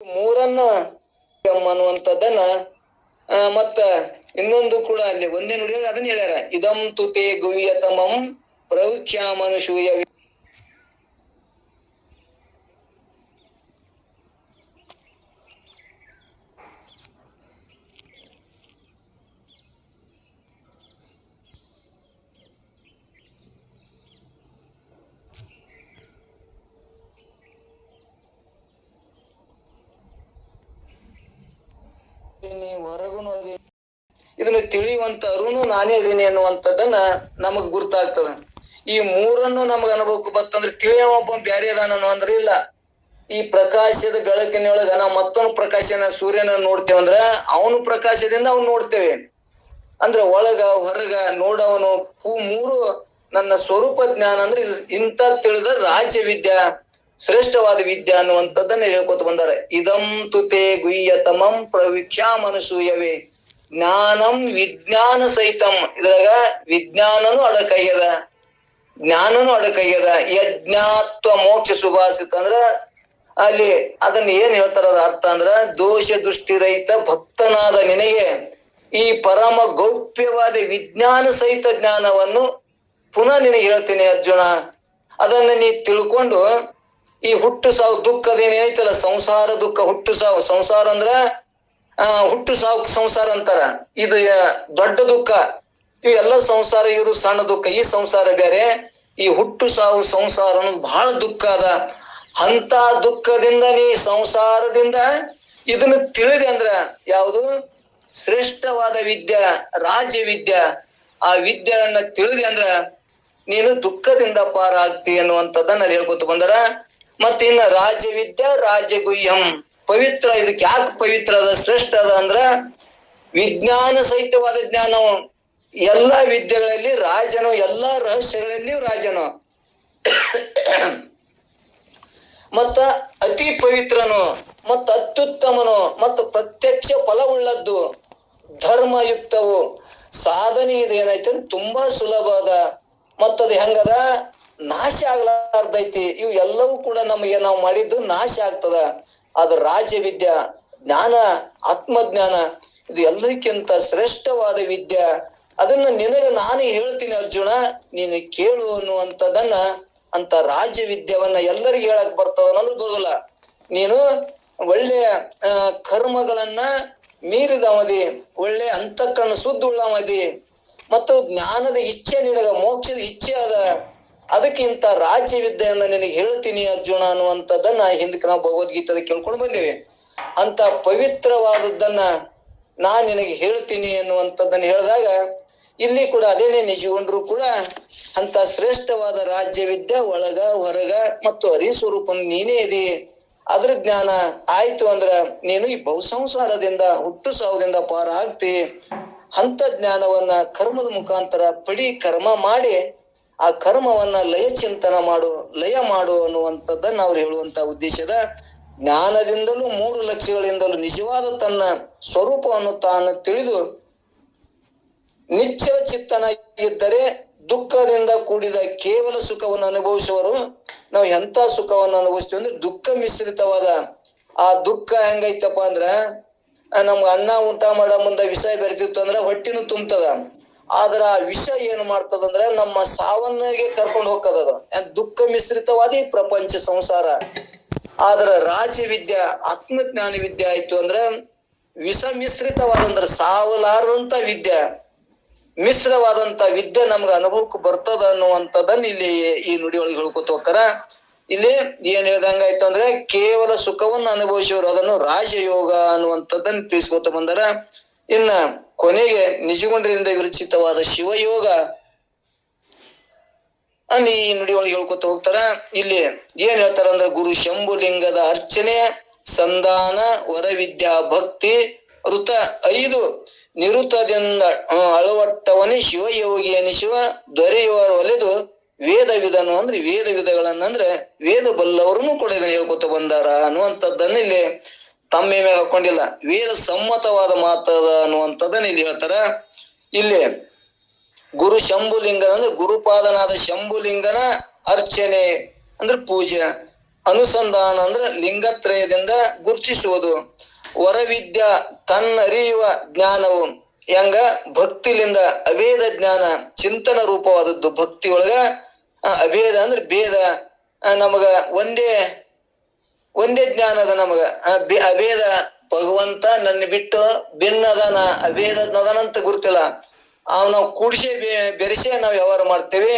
ಮೂರನ್ನ ಅನ್ನುವಂಥದ್ದನ್ನ ಮತ್ತ ಇನ್ನೊಂದು ಕೂಡ ಅಲ್ಲಿ ಒಂದೇ ನುಡಿಯಾಗ ಅದನ್ನ ಹೇಳ್ಯಾರ. ಇದಂ ತುತೆ ಗುಹ್ಯತಮಂ ಪ್ರವಕ್ಷ್ಯಾಮನುಷೂಯ ಹೊರಗುನು ಅದೀನಿ. ಇದನ್ನ ತಿಳಿಯುವಂತ ಅರುನು ನಾನೇ ಇದೀನಿ ಅನ್ನುವಂಥದ್ದನ್ನ ನಮಗ್ ಗುರ್ತಾಗ್ತದ. ಈ ಮೂರನ್ನು ನಮಗ್ ಅನುಭವಕ್ಕೆ ಬತ್ತಂದ್ರೆ ತಿಳಿಯವ ಒಬ್ಬ ಬ್ಯಾರೆ ಅದಾನ ಅಂದ್ರೆ ಇಲ್ಲ. ಈ ಪ್ರಕಾಶದ ಬೆಳಕಿನೊಳಗ ನಾವು ಮತ್ತೊಂದು ಪ್ರಕಾಶನ ಸೂರ್ಯನ ನೋಡ್ತೇವೆ ಅಂದ್ರ ಅವನು ಪ್ರಕಾಶದಿಂದ ಅವ್ನು ನೋಡ್ತೇವೆ. ಅಂದ್ರೆ ಒಳಗ, ಹೊರಗ ನೋಡವನು, ಹೂ ಮೂರು ನನ್ನ ಸ್ವರೂಪ ಜ್ಞಾನ ಅಂದ್ರೆ ಇಂತ ತಿಳಿದ ರಾಜ್ಯ ವಿದ್ಯಾ, ಶ್ರೇಷ್ಠವಾದ ವಿದ್ಯಾ ಅನ್ನುವಂಥದ್ದನ್ನ ಹೇಳ್ಕೊತ ಬಂದಾರೆ. ಇದಂ ತುತೆ ಗುಹ್ಯತಮಂ ಪ್ರವಿಕ್ಷಾ ಮನಸೂಯವೇ. ಜ್ಞಾನಂ ವಿಜ್ಞಾನ ಸಹಿತಂ. ಇದ್ರಾಗ ವಿಜ್ಞಾನನು ಅಡಕಯ್ಯದ ಜ್ಞಾನನು ಅಡಕಯ್ಯದ ಯಜ್ಞಾತ್ವ ಮೋಕ್ಷ ಸುಭಾಷಿತ ಅಂದ್ರ ಅಲ್ಲಿ ಅದನ್ನ ಏನ್ ಹೇಳ್ತಾರ ಅರ್ಥ ಅಂದ್ರ ದೋಷ ದೃಷ್ಟಿ ರಹಿತ ಭಕ್ತನಾದ ನಿನಗೆ ಈ ಪರಮ ಗೌಪ್ಯವಾದ ವಿಜ್ಞಾನ ಸಹಿತ ಜ್ಞಾನವನ್ನು ಪುನಃ ನಿನಗೆ ಹೇಳ್ತೀನಿ ಅರ್ಜುನ. ಅದನ್ನ ನೀ ತಿಳ್ಕೊಂಡು ಈ ಹುಟ್ಟು ಸಾವು ದುಃಖದೇನೈತಲ್ಲ ಸಂಸಾರ ದುಃಖ ಹುಟ್ಟು ಸಾವು ಸಂಸಾರ ಅಂದ್ರ ಹುಟ್ಟು ಸಾವು ಸಂಸಾರ ಅಂತಾರ. ಇದು ದೊಡ್ಡ ದುಃಖ. ಇವೆಲ್ಲ ಸಂಸಾರ, ಇವರು ಸಣ್ಣ ದುಃಖ. ಈ ಸಂಸಾರ ಬೇರೆ. ಈ ಹುಟ್ಟು ಸಾವು ಸಂಸಾರ ಅನ್ನೋದು ಬಹಳ ದುಃಖ ಅದ. ಅಂತ ದುಃಖದಿಂದ ನೀ ಸಂಸಾರದಿಂದ ಇದನ್ನ ತಿಳಿದೆ ಅಂದ್ರ ಯಾವುದು? ಶ್ರೇಷ್ಠವಾದ ವಿದ್ಯೆ, ರಾಜ್ಯ ವಿದ್ಯೆ. ಆ ವಿದ್ಯೆಯನ್ನ ತಿಳಿದೆ ಅಂದ್ರ ನೀನು ದುಃಖದಿಂದ ಪಾರ ಆಗ್ತಿ ಅನ್ನುವಂಥದ್ದನ್ನ ಹೇಳ್ಕೊತ ಬಂದರ. ಮತ್ತಿನ್ನ ರಾಜ್ಯ ವಿದ್ಯಾ ರಾಜ್ಯ ಗುಹ್ಯಂ. ಪವಿತ್ರ, ಇದಕ್ಕೆ ಯಾಕೆ ಪವಿತ್ರ ಅದ, ಶ್ರೇಷ್ಠ ಅದ ಅಂದ್ರ ವಿಜ್ಞಾನ ಸಹಿತವಾದ ಜ್ಞಾನವು ಎಲ್ಲಾ ವಿದ್ಯೆಗಳಲ್ಲಿ ರಾಜನು, ಎಲ್ಲಾ ರಹಸ್ಯಗಳಲ್ಲಿಯೂ ರಾಜನು. ಮತ್ತ ಅತಿ ಪವಿತ್ರನು, ಮತ್ತ ಅತ್ಯುತ್ತಮನು, ಮತ್ತು ಪ್ರತ್ಯಕ್ಷ ಫಲವುಳ್ಳದ್ದು ಧರ್ಮಯುಕ್ತವು. ಸಾಧನೆ ಇದು ಏನೈತೆ ತುಂಬಾ ಸುಲಭ ಅದ. ಮತ್ತದು ಹೆಂಗದ? ನಾಶ ಆಗ್ಲಾರ್ದೈತಿ. ಇವು ಎಲ್ಲವೂ ಕೂಡ ನಮಗೆ ನಾವು ಮಾಡಿದ್ದು ನಾಶ ಆಗ್ತದ. ಅದು ರಾಜ್ಯ ವಿದ್ಯೆ ಜ್ಞಾನ, ಆತ್ಮಜ್ಞಾನ, ಇದು ಎಲ್ಲಕ್ಕಿಂತ ಶ್ರೇಷ್ಠವಾದ ವಿದ್ಯೆ. ಅದನ್ನ ನಿನಗೆ ನಾನು ಹೇಳ್ತೀನಿ ಅರ್ಜುನ, ನೀನು ಕೇಳು ಅನ್ನುವಂಥದ್ದನ್ನ ಅಂತ ರಾಜ್ಯ ವಿದ್ಯವನ್ನ ಎಲ್ಲರಿಗೂ ಹೇಳಕ್ ಬರ್ತದ ಅನ್ನೋದು ಬರೋಲ್ಲ ನೀನು ಒಳ್ಳೆಯ ಕರ್ಮಗಳನ್ನ ಮೀರಿದವದಿ, ಒಳ್ಳೆ ಅಂತಃಕರಣ ಶುದ್ಧ ಉಳ್ಳವದಿ ಮತ್ತು ಜ್ಞಾನದ ಇಚ್ಛೆ ನಿನಗ, ಮೋಕ್ಷದ ಇಚ್ಛೆ ಅದ. ಅದಕ್ಕಿಂತ ರಾಜ್ಯ ವಿದ್ಯೆಯನ್ನ ನಿನಗೆ ಹೇಳ್ತೀನಿ ಅರ್ಜುನ ಅನ್ನುವಂಥದ್ದನ್ನ ಹಿಂದಕ್ಕೆ ನಾವು ಭಗವದ್ಗೀತದ ಕೇಳ್ಕೊಂಡು ಬಂದೇವೆ. ಅಂತ ಪವಿತ್ರವಾದದ್ದನ್ನ ನಾ ನಿನಗೆ ಹೇಳ್ತೀನಿ ಅನ್ನುವಂಥದ್ದನ್ನ ಹೇಳಿದಾಗ ಇಲ್ಲಿ ಕೂಡ ಅದೇನೇ ನಿಜಗೊಂಡ್ರು ಕೂಡ ಅಂತ ಶ್ರೇಷ್ಠವಾದ ರಾಜ್ಯ ವಿದ್ಯೆ ಒಳಗ, ಹೊರಗ ಮತ್ತು ಹರಿಸ್ವರೂಪ ನೀನೇ ಇದೆ. ಅದ್ರ ಜ್ಞಾನ ಆಯ್ತು ಅಂದ್ರ ನೀನು ಈ ಬಹುಸಂಸಾರದಿಂದ, ಹುಟ್ಟು ಸಾವುದಿಂದ ಪಾರ ಆಗ್ತಿ ಅಂತ ಜ್ಞಾನವನ್ನ ಕರ್ಮದ ಮುಖಾಂತರ ಪಡಿ, ಕರ್ಮ ಮಾಡಿ. ಆ ಕರ್ಮವನ್ನ ಲಯ ಚಿಂತನ ಮಾಡು, ಲಯ ಮಾಡು ಅನ್ನುವಂಥದ್ದನ್ನ ಅವ್ರು ಹೇಳುವಂತ ಉದ್ದೇಶದ ಜ್ಞಾನದಿಂದಲೂ ಮೂರು ಲಕ್ಷಗಳಿಂದಲೂ ನಿಜವಾದ ತನ್ನ ಸ್ವರೂಪವನ್ನು ತಾನು ತಿಳಿದು ನಿಚ್ಚಲ ಚಿತ್ತನಾಗಿದ್ದರೆ ದುಃಖದಿಂದ ಕೂಡಿದ ಕೇವಲ ಸುಖವನ್ನು ಅನುಭವಿಸುವರು. ನಾವು ಎಂತ ಸುಖವನ್ನು ಅನುಭವಿಸ್ತೀವಿ ಅಂದ್ರೆ ದುಃಖ ಮಿಶ್ರಿತವಾದ ಆ ದುಃಖ ಹೆಂಗೈತಪ್ಪ ಅಂದ್ರ ನಮ್ಗೆ ಅನ್ನ ಊಟ ಮಾಡೋ ಮುಂದೆ ವಿಷಯ ಬೆರೆತಿತ್ತು ಅಂದ್ರೆ ಹೊಟ್ಟಿನೂ ತುಂಬ್ತದ. ಆದ್ರ ವಿಷ ಏನ್ ಮಾಡ್ತದಂದ್ರ ನಮ್ಮ ಸಾವನ್ನಿಗೆ ಕರ್ಕೊಂಡು ಹೋಗ್ತದ ದುಃಖ ಮಿಶ್ರಿತವಾದ ಪ್ರಪಂಚ ಸಂಸಾರ. ಆದ್ರ ರಾಜ್ಯ ವಿದ್ಯೆ ಆತ್ಮಜ್ಞಾನ ವಿದ್ಯೆ ಆಯ್ತು ಅಂದ್ರೆ ವಿಷ ಮಿಶ್ರಿತವಾದಂದ್ರ ಸಾವಲಾರದಂತ ವಿದ್ಯೆ, ಮಿಶ್ರವಾದಂತ ವಿದ್ಯೆ ನಮ್ಗ ಅನುಭವಕ್ಕೆ ಬರ್ತದ ಅನ್ನುವಂಥದ್ದನ್ನ ಇಲ್ಲಿ ಈ ನುಡಿಯೊಳಗೆ ಹೇಳ್ಕೊತ ಹೋಗ್ತಾರ ಇಲ್ಲಿ ಏನ್ ಹೇಳ್ದಂಗಾಯ್ತು ಅಂದ್ರೆ ಕೇವಲ ಸುಖವನ್ನು ಅನುಭವಿಸುವರು ಅದನ್ನು ರಾಜಯೋಗ ಅನ್ನುವಂಥದ್ದನ್ನ ತಿಳಿಸ್ಕೊತ ಬಂದಾರ. ಇನ್ನ ಕೊನೆಗೆ ನಿಜಗುಂಡರಿಂದ ವಿರಚಿತವಾದ ಶಿವಯೋಗ. ಅಲ್ಲಿ ಈ ನುಡಿ ಒಳಗೆ ಹೇಳ್ಕೊತ ಹೋಗ್ತಾರ. ಇಲ್ಲಿ ಏನ್ ಹೇಳ್ತಾರ ಅಂದ್ರೆ ಗುರು ಶಂಭುಲಿಂಗದ ಅರ್ಚನೆ, ಸಂಧಾನ, ವರವಿದ್ಯಾ ಭಕ್ತಿ ಋತ ಐದು. ನಿರುತದಿಂದ ಅಳವಟ್ಟವನೇ ಶಿವಯೋಗಿ ಶಿವ ದೊರೆಯುವರು ಒಲೆದು ವೇದ ವಿಧನು ಅಂದ್ರೆ ವೇದ ವಿಧಗಳನ್ನ ಅಂದ್ರೆ ವೇದ ಬಲ್ಲವರನ್ನು ಕೂಡ ಇದನ್ನ ಹೇಳ್ಕೊತ ಬಂದಾರ ಅನ್ನುವಂಥದ್ದನ್ನ ಇಲ್ಲಿ ತಮ್ಮ ಮೇಲೆ ಹಾಕೊಂಡಿಲ್ಲ. ವೇದ ಸಮ್ಮತವಾದ ಮಾತದ ಅನ್ನುವಂಥದ್ದನ್ನ ಇಲ್ಲಿ ಹೇಳ್ತಾರ. ಇಲ್ಲಿ ಗುರು ಶಂಭುಲಿಂಗ ಅಂದ್ರೆ ಗುರುಪಾದನಾದ ಶಂಭುಲಿಂಗನ ಅರ್ಚನೆ ಅಂದ್ರೆ ಪೂಜೆ, ಅನುಸಂಧಾನ ಅಂದ್ರೆ ಲಿಂಗತ್ರಯದಿಂದ ಗುರುತಿಸುವುದು. ವರವಿದ್ಯಾ ತನ್ನರಿಯುವ ಜ್ಞಾನವು. ಹೆಂಗ? ಭಕ್ತಿಲಿಂದ ಅಭೇದ ಜ್ಞಾನ, ಚಿಂತನ ರೂಪವಾದದ್ದು ಭಕ್ತಿ ಒಳಗ ಅಭೇದ ಅಂದ್ರೆ ಭೇದ. ನಮಗ ಒಂದೇ ಒಂದೇ ಜ್ಞಾನ ಅದ ನಮಗ. ಅಭೇದ ಭಗವಂತ ನನ್ನ ಬಿಟ್ಟು ಭಿನ್ನದನ ಅಭೇದ ಅದಾನಂತ ಗುರುತಿಲ್ಲ. ಅವ್ ನಾವು ಬೆ, ಬೆರೆಸೇ ನಾವ್ ವ್ಯವಹಾರ ಮಾಡ್ತೇವೆ.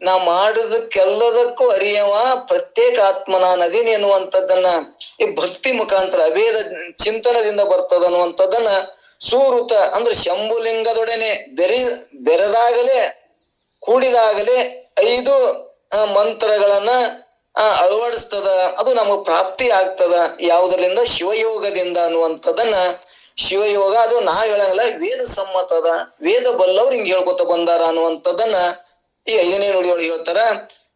ನಾ ಮಾಡುದಕ್ಕೆಲ್ಲದಕ್ಕೂ ಅರಿಯವ ಪ್ರತ್ಯೇಕ ಆತ್ಮ ನಾನು ಅದೀನಿ ಎನ್ನುವಂಥದ್ದನ್ನ ಈ ಭಕ್ತಿ ಮುಖಾಂತರ, ಅಭೇದ ಚಿಂತನದಿಂದ ಬರ್ತದ ಅನ್ನುವಂಥದ್ದನ್ನ ಸೂರುತ ಅಂದ್ರೆ ಶಂಭುಲಿಂಗದೊಡನೆ ಬೆರಿ, ಬೆರೆದಾಗಲೇ, ಕೂಡಿದಾಗಲೇ ಐದು ಮಂತ್ರಗಳನ್ನ ಅಳವಡಿಸ್ತದ, ಅದು ನಮಗೆ ಪ್ರಾಪ್ತಿ ಆಗ್ತದ, ಯಾವುದರಿಂದ? ಶಿವಯೋಗದಿಂದ ಅನ್ನುವಂಥದ್ದನ್ನ ಶಿವಯೋಗ, ಅದು ನಾ ಹೇಳಂಗಿಲ್ಲ ವೇದ ಸಮ್ಮತದ ವೇದ ಬಲ್ಲವ್ರು ಹಿಂಗ್ ಹೇಳ್ಕೊತ ಬಂದಾರ ಅನ್ನುವಂಥದ್ದನ್ನ ಈ ಐದನೇ ನುಡಿಯೊಳಗೆ ಹೇಳ್ತಾರ.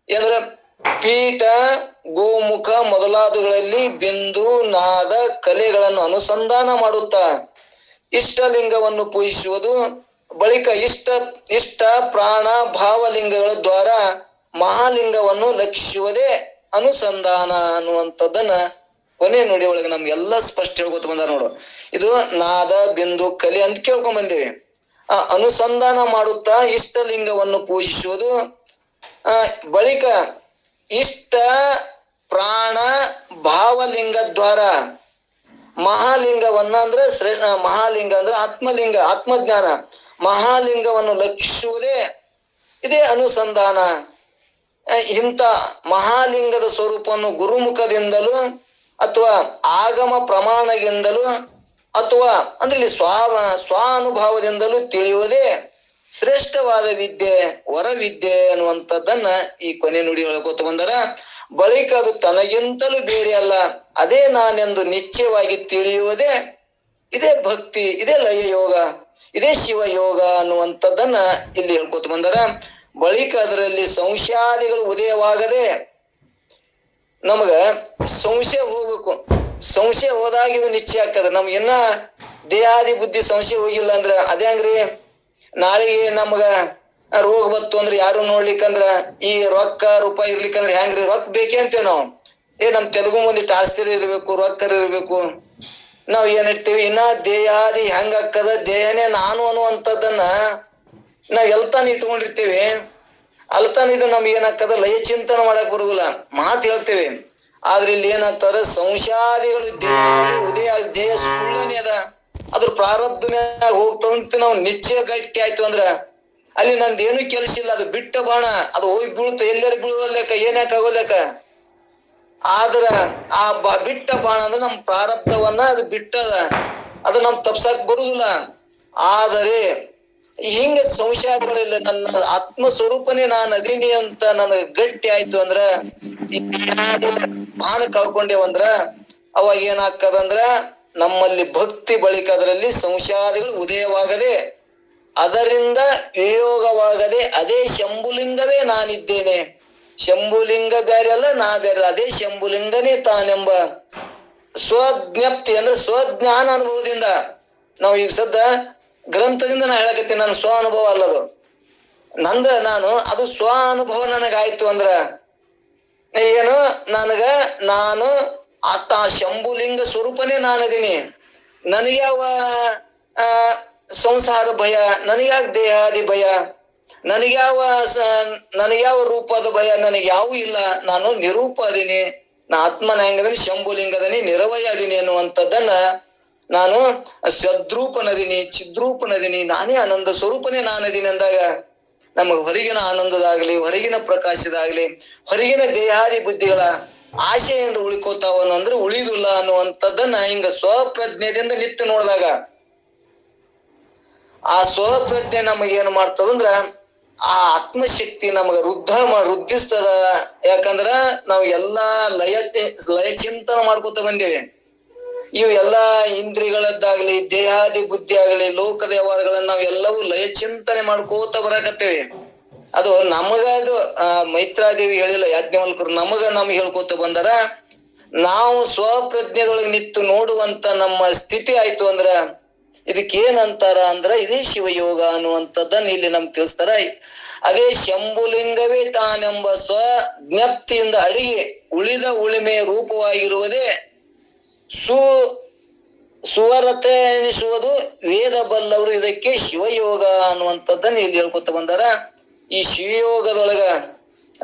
ಯಾದ್ರ ಪೀಠ, ಗೋಮುಖ ಮೊದಲಾದವುಗಳಲ್ಲಿ ಬಿಂದು, ನಾದ, ಕಲೆಗಳನ್ನು ಅನುಸಂಧಾನ ಮಾಡುತ್ತಾ. ಇಷ್ಟಲಿಂಗವನ್ನು ಪೂಜಿಸುವುದು, ಬಳಿಕ ಇಷ್ಟ ಇಷ್ಟ, ಪ್ರಾಣ, ಭಾವಲಿಂಗಗಳ ದ್ವಾರ ಮಹಾಲಿಂಗವನ್ನು ಲಕ್ಷಿಸುವುದೇ ಅನುಸಂಧಾನ ಅನ್ನುವಂಥದ್ದನ್ನ ಕೊನೆ ನುಡಿ ಒಳಗೆ ನಮ್ಗೆಲ್ಲ ಸ್ಪಷ್ಟ ಹೇಳ್ಕೊತ ಬಂದ ನೋಡು. ಇದು ನಾದ, ಬಿಂದು, ಕಲೆ ಅಂತ ಕೇಳ್ಕೊಂಡ್ ಬಂದೇವಿ. ಆ ಅನುಸಂಧಾನ ಮಾಡುತ್ತಾ ಇಷ್ಟಲಿಂಗವನ್ನು ಪೂಜಿಸುವುದು, ಆ, ಬಳಿಕ ಇಷ್ಟ, ಪ್ರಾಣ, ಭಾವಲಿಂಗ, ದ್ವಾರ. ಮಹಾಲಿಂಗವನ್ನ ಅಂದ್ರೆ ಶ್ರೇ ಮಹಾಲಿಂಗ ಅಂದ್ರೆ ಆತ್ಮಲಿಂಗ, ಆತ್ಮಜ್ಞಾನ. ಮಹಾಲಿಂಗವನ್ನು ಲಕ್ಷಿಸುವುದೇ ಇದೇ ಅನುಸಂಧಾನ. ಇಂಥ ಮಹಾಲಿಂಗದ ಸ್ವರೂಪವನ್ನು ಗುರುಮುಖದಿಂದಲೂ ಅಥವಾ ಆಗಮ ಪ್ರಮಾಣದಿಂದಲೂ ಅಥವಾ ಅಂದ್ರೆ ಇಲ್ಲಿ ಸ್ವ ಸ್ವಾನುಭಾವದಿಂದಲೂ ತಿಳಿಯುವುದೇ ಶ್ರೇಷ್ಠವಾದ ವಿದ್ಯೆ, ವರವಿದ್ಯೆ ಅನ್ನುವಂಥದ್ದನ್ನ ಈ ಕೊನೆ ನುಡಿ ಹೇಳ್ಕೊತ ಬಂದರ. ಬಳಿಕ ಅದು ತನಗಿಂತಲೂ ಬೇರೆ ಅಲ್ಲ, ಅದೇ ನಾನೆಂದು ನಿಶ್ಚಯವಾಗಿ ತಿಳಿಯುವುದೇ ಇದೇ ಭಕ್ತಿ, ಇದೇ ಲಯ ಯೋಗ ಇದೇ ಶಿವ ಯೋಗ ಅನ್ನುವಂಥದ್ದನ್ನ ಇಲ್ಲಿ ಹೇಳ್ಕೊತ ಬಂದರ. ಬಳಿಕ ಅದರಲ್ಲಿ ಸಂಶಯಾದಿಗಳು ಉದಯವಾಗದೆ ನಮಗ ಸಂಶಯ ಹೋಗ್ಬೇಕು. ಸಂಶಯ ಹೋದಾಗ ಇದು ನಿಶ್ಚಯ ಆಗ್ತದೆ. ನಮ್ಗೆ ಇನ್ನ ದೇಹಾದಿ ಬುದ್ಧಿ ಸಂಶಯ ಹೋಗಿಲ್ಲ ಅಂದ್ರ ಅದೇ ಹಂಗ್ರಿ? ನಾಳೆಗೆ ನಮ್ಗ ರೋಗ ಬತ್ತು ಅಂದ್ರೆ ಯಾರು ನೋಡ್ಲಿಕ್ಕಂದ್ರ ಈ ರೊಕ್ಕ ರೂಪಾಯಿ ಇರ್ಲಿಕ್ಕಂದ್ರ ಹೆಂಗ್ರಿ ರೊಕ್ಕ ಬೇಕೇ ಅಂತೇವ್ ನಾವು. ಏ, ನಮ್ ತೆಲುಗು ಮುಂದೆ ಆಸ್ತಿ ಇರ್ಬೇಕು, ರೊಕ್ಕರ್ ಇರ್ಬೇಕು. ನಾವ್ ಏನ್ ಇಡ್ತೀವಿ ಇನ್ನ ದೇಹಾದಿ ಹೆಂಗ್ ಅಕ್ಕದ ದೇಹನೇ ನಾನು ಅನ್ನುವಂಥದ್ದನ್ನ ನಾವ್ ಎಲ್ತಾನ ಇಟ್ಕೊಂಡಿರ್ತೀವಿ. ಅಲ್ತಾನ ಇದು ನಮ್ಗೆ ಏನಾಗ್ತದ? ಲಯ ಚಿಂತನೆ ಮಾಡಕ್ ಬರುದಿಲ್ಲ. ಮಾತು ಹೇಳ್ತೇವೆ. ಆದ್ರೆ ಇಲ್ಲಿ ಏನಾಗ್ತದ? ಸಂಶಾದಿಗಳು ಉದಯ ದೇಹ ಸುಳ್ಳನೆ ಅದ. ಅದ್ರ ಪ್ರಾರಬ್ಧ ಮ್ಯಾಗ ಹೋಗ್ತಂತ ನಾವು ನಿಶ್ಚಯ ಗಟ್ಟಿ ಆಯ್ತು ಅಂದ್ರ ಅಲ್ಲಿ ನಂದು ಏನು ಕೆಲಸ ಇಲ್ಲ. ಅದು ಬಿಟ್ಟ ಬಾಣ. ಅದು ಹೋಗಿ ಬೀಳುತ್ತ. ಎಲ್ಲರೂ ಬೀಳುವಲ್ಲೇಕ ಏನ್ಯಾಕ ಆಗೋಲ್ಲೇಕ ಆದ್ರ ಆ ಬಿಟ್ಟ ಬಾಣ ಅಂದ್ರೆ ನಮ್ ಪ್ರಾರಬ್ಧವನ್ನ ಅದು ಬಿಟ್ಟದ. ಅದು ನಮ್ ತಪ್ಸಕ್ ಬರುದಿಲ್ಲ. ಆದರೆ ಹಿಂಗ ಸಂಶಯಗಳಿಲ್ಲ ನನ್ನ ಆತ್ಮ ಸ್ವರೂಪನೇ ನಾನು ಅದೀನಿ ಅಂತ ನನಗೆ ಗಟ್ಟಿ ಆಯ್ತು ಅಂದ್ರ ಭಾನ ಕಳ್ಕೊಂಡೇವಂದ್ರ ಅವಾಗ ಏನಾಗ್ತದಂದ್ರ ನಮ್ಮಲ್ಲಿ ಭಕ್ತಿ ಬಳಿಕ ಅದರಲ್ಲಿ ಸಂಶಯಾದಿಗಳು ಉದಯವಾಗದೆ, ಅದರಿಂದ ವಿಯೋಗವಾಗದೆ ಅದೇ ಶಂಭುಲಿಂಗವೇ ನಾನಿದ್ದೇನೆ ಶಂಭುಲಿಂಗ ಬೇರೆ ಅಲ್ಲ ನಾ ಬೇರೆ. ಅದೇ ಶಂಭುಲಿಂಗನೇ ತಾನೆಂಬ ಸ್ವಜ್ಞಪ್ತಿ ಅಂದ್ರೆ ಸ್ವಜ್ಞಾನ ಅನುಭವದಿಂದ ನಾವು ಈಗ ಸದ್ದ ಗ್ರಂಥದಿಂದ ನಾ ಹೇಳಕತ್ತೀನಿ, ನನ್ನ ಸ್ವ ಅನುಭವ ಅಲ್ಲದು. ನಂದ ನಾನು, ಅದು ಸ್ವ ಅನುಭವ ನನಗಾಯ್ತು ಅಂದ್ರ ಏನು, ನನಗ ನಾನು ಆತ ಶಂಭುಲಿಂಗ ಸ್ವರೂಪನೇ ನಾನದೀನಿ. ನನಗ್ಯಾವ, ಆ, ಸಂಸಾರ ಭಯ, ನನಗ್ಯಾವ ದೇಹಾದಿ ಭಯ, ನನಗ್ಯಾವ ನನಗ್ಯಾವ ರೂಪದ ಭಯ, ನನಗೆ ಯಾವ ಇಲ್ಲ. ನಾನು ನಿರೂಪ ಅದೀನಿ. ನಾ ಆತ್ಮನ ಹೆಂಗದೀನಿ, ಶಂಭುಲಿಂಗದನಿ, ನಿರವಯ ಅದೀನಿ ಅನ್ನುವಂಥದ್ದನ್ನ ನಾನು ಸದ್ರೂಪನದಿನಿ ಚಿದ್ರೂಪನದೀನಿ ನಾನೇ ಆನಂದ ಸ್ವರೂಪನೇ ನಾನದಿನಿ ಅಂದಾಗ ನಮಗ್ ಹೊರಗಿನ ಆನಂದದಾಗ್ಲಿ, ಹೊರಗಿನ ಪ್ರಕಾಶದಾಗ್ಲಿ, ಹೊರಗಿನ ದೇಹಾದಿ ಬುದ್ಧಿಗಳ ಆಶೆ ಏನ್ರ ಉಳಿಕೋತಾವನು ಅಂದ್ರೆ ಉಳಿದುಲ್ಲ ಅನ್ನುವಂಥದ್ದನ್ನ ಹಿಂಗ ಸ್ವಪ್ರಜ್ಞೆದಿಂದ ನಿತ್ಯ ನೋಡಿದಾಗ ಆ ಸ್ವಪ್ರಜ್ಞೆ ನಮಗೆ ಏನ್ ಮಾಡ್ತದಂದ್ರ ಆ ಆತ್ಮಶಕ್ತಿ ನಮಗ ವೃದ್ಧ ವೃದ್ಧಿಸ್ತದ. ಯಾಕಂದ್ರ ನಾವು ಎಲ್ಲಾ ಲಯ ಲಯ ಚಿಂತನ ಮಾಡ್ಕೋತ ಬಂದೇವೆ. ಇವು ಎಲ್ಲಾ ಇಂದ್ರಿಗಳದ್ದಾಗ್ಲಿ ದೇಹಾದಿ ಬುದ್ಧಿ ಆಗ್ಲಿ ಲೋಕ ವ್ಯವಹಾರಗಳನ್ನ ನಾವ್ ಎಲ್ಲವೂ ಲಯ ಚಿಂತನೆ ಮಾಡ್ಕೋತ ಬರಾಕತ್ತೇವೆ. ಅದು ನಮಗ ಅದು ಮೈತ್ರಾದೇವಿ ಹೇಳಿಲ್ಲ, ಯಾಜ್ಞವಲ್ಕರು, ನಮಗ ನಮ್ಗೆ ಹೇಳ್ಕೋತ ಬಂದಾರ. ನಾವು ಸ್ವಪ್ರಜ್ಞೆದೊಳಗೆ ನಿಂತು ನೋಡುವಂತ ನಮ್ಮ ಸ್ಥಿತಿ ಆಯ್ತು ಅಂದ್ರ ಇದಕ್ಕೆ ಏನಂತಾರ ಅಂದ್ರ, ಇದೇ ಶಿವಯೋಗ ಅನ್ನುವಂಥದ್ದನ್ನ ಇಲ್ಲಿ ನಮ್ಗೆ ತಿಳಿಸ್ತಾರ. ಅದೇ ಶಂಭುಲಿಂಗವೇ ತಾನೆಂಬ ಸ್ವಜ್ಞಪ್ತಿಯಿಂದ ಅಡಿಗೆ ಉಳಿದ ಉಳಿಮೆ ರೂಪವಾಗಿರುವುದೇ ಸು, ಸುವರತೆ ಎನಿಸುವುದು ವೇದ ಬಲ್ಲವರು ಇದಕ್ಕೆ ಶಿವಯೋಗ ಅನ್ನುವಂಥದ್ದನ್ನ ಇಲ್ಲಿ ಹೇಳ್ಕೊತ ಬಂದಾರ. ಈ ಶಿವಯೋಗದೊಳಗ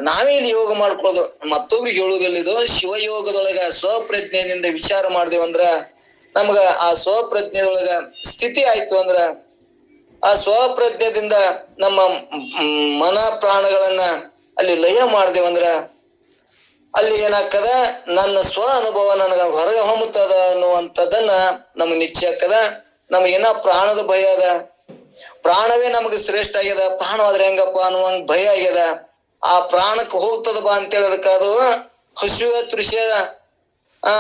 ನಾವೇ ಇಲ್ಲಿ ಯೋಗ ಮಾಡ್ಕೊಳ್ಳೋದು ಮತ್ತೊಬ್ರಿಗೆ ಹೇಳುವುದಿಲ್ಲ ಇದು. ಶಿವಯೋಗದೊಳಗ ಸ್ವಪ್ರಜ್ಞೆಯಿಂದ ವಿಚಾರ ಮಾಡ್ದೇವಂದ್ರ ನಮ್ಗ ಆ ಸ್ವಪ್ರಜ್ಞೆದೊಳಗ ಸ್ಥಿತಿ ಆಯ್ತು ಅಂದ್ರ ಆ ಸ್ವಪ್ರಜ್ಞದಿಂದ ನಮ್ಮ ಮನ ಪ್ರಾಣಗಳನ್ನ ಅಲ್ಲಿ ಲಯ ಮಾಡ್ದೇವಂದ್ರ ಅಲ್ಲಿ ಏನಾಗ್ತದ? ನನ್ನ ಸ್ವ ಅನುಭವ ನನಗ ಹೊರಗೆ ಹೊಮ್ಮುತ್ತದ ಅನ್ನುವಂಥದ್ದನ್ನ ನಮಗ್ ನಿಶ್ಚಯ ಆಗ್ತದ ನಮಗೇನ ಪ್ರಾಣದ ಭಯ ಅದ. ಪ್ರಾಣವೇ ನಮಗೆ ಶ್ರೇಷ್ಠ ಆಗ್ಯದ. ಪ್ರಾಣ ಆದ್ರೆ ಹೆಂಗಪ್ಪ ಅನ್ನುವಂಗ್ ಭಯ ಆಗ್ಯದ. ಆ ಪ್ರಾಣಕ್ಕೆ ಹೋಗ್ತದ ಬಾ ಅಂತ ಹೇಳದಕ್ಕ ಅದು ಹಸುವ ತೃಷ್ಯ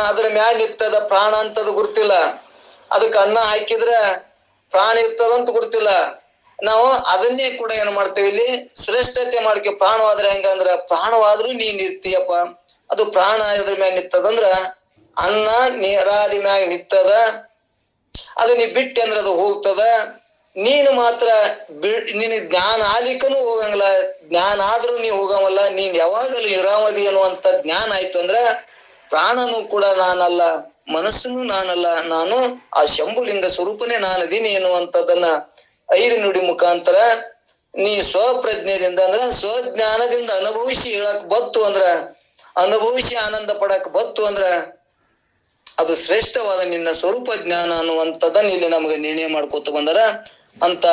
ಅದ್ರ ಮ್ಯಾಲ ಇರ್ತದ ಪ್ರಾಣ ಅಂತದ ಗುರ್ತಿಲ್ಲ. ಅದಕ್ಕೆ ಅನ್ನ ಹಾಕಿದ್ರ ಪ್ರಾಣ ಇರ್ತದಂತ ಗುರ್ತಿಲ್ಲ. ನಾವು ಅದನ್ನೇ ಕೂಡ ಏನ್ ಮಾಡ್ತೇವೆ ಇಲ್ಲಿ? ಶ್ರೇಷ್ಠತೆ ಮಾಡ್ಕೆ ಪ್ರಾಣವಾದ್ರೆ ಹೆಂಗಂದ್ರ, ಪ್ರಾಣವಾದ್ರೂ ನೀನ್ ಇರ್ತೀಯಪ್ಪ ಅದು ಪ್ರಾಣ ಇದ್ರ ಮ್ಯಾಗ ನಿತ್ತದಂದ್ರ ಅನ್ನ ನೀರಾದಿ ಮ್ಯಾಗ ನಿತ್ತದ ಅದು ನೀ ಬಿಟ್ಟೆ ಅಂದ್ರೆ ಅದು ಹೋಗ್ತದ. ನೀನು ಮಾತ್ರ ನಿನ್ ಜ್ಞಾನ ಆಲಿಕನು ಹೋಗಂಗಿಲ್ಲ. ಜ್ಞಾನ ಆದ್ರೂ ನೀ ಹೋಗವಲ್ಲ ನೀನ್ ಯಾವಾಗಲೂ ಇರಾಮದಿ ಅನ್ನುವಂತ ಜ್ಞಾನ ಆಯ್ತು ಅಂದ್ರ ಪ್ರಾಣನು ಕೂಡ ನಾನಲ್ಲ, ಮನಸ್ಸನ್ನು ನಾನಲ್ಲ. ನಾನು ಆ ಶಂಭುಲಿಂಗ ಸ್ವರೂಪನೇ ನಾನದೀನಿ ಎನ್ನುವಂಥದ್ದನ್ನ ಐದು ನುಡಿ ಮುಖಾಂತರ ನೀ ಸ್ವಪ್ರಜ್ಞೆಯಿಂದ ಅಂದ್ರ ಸ್ವಜ್ಞಾನದಿಂದ ಅನುಭವಿಸಿ ಹೇಳಕ್ ಬತ್ತು ಅಂದ್ರ ಅನುಭವಿಸಿ ಆನಂದ ಪಡಕ್ ಬತ್ತು ಅಂದ್ರ ಅದು ಶ್ರೇಷ್ಠವಾದ ನಿನ್ನ ಸ್ವರೂಪ ಜ್ಞಾನ ಅನ್ನುವಂಥದ್ದನ್ನ ಇಲ್ಲಿ ನಮಗೆ ನಿರ್ಣಯ ಮಾಡ್ಕೋತ ಬಂದರ. ಅಂತ,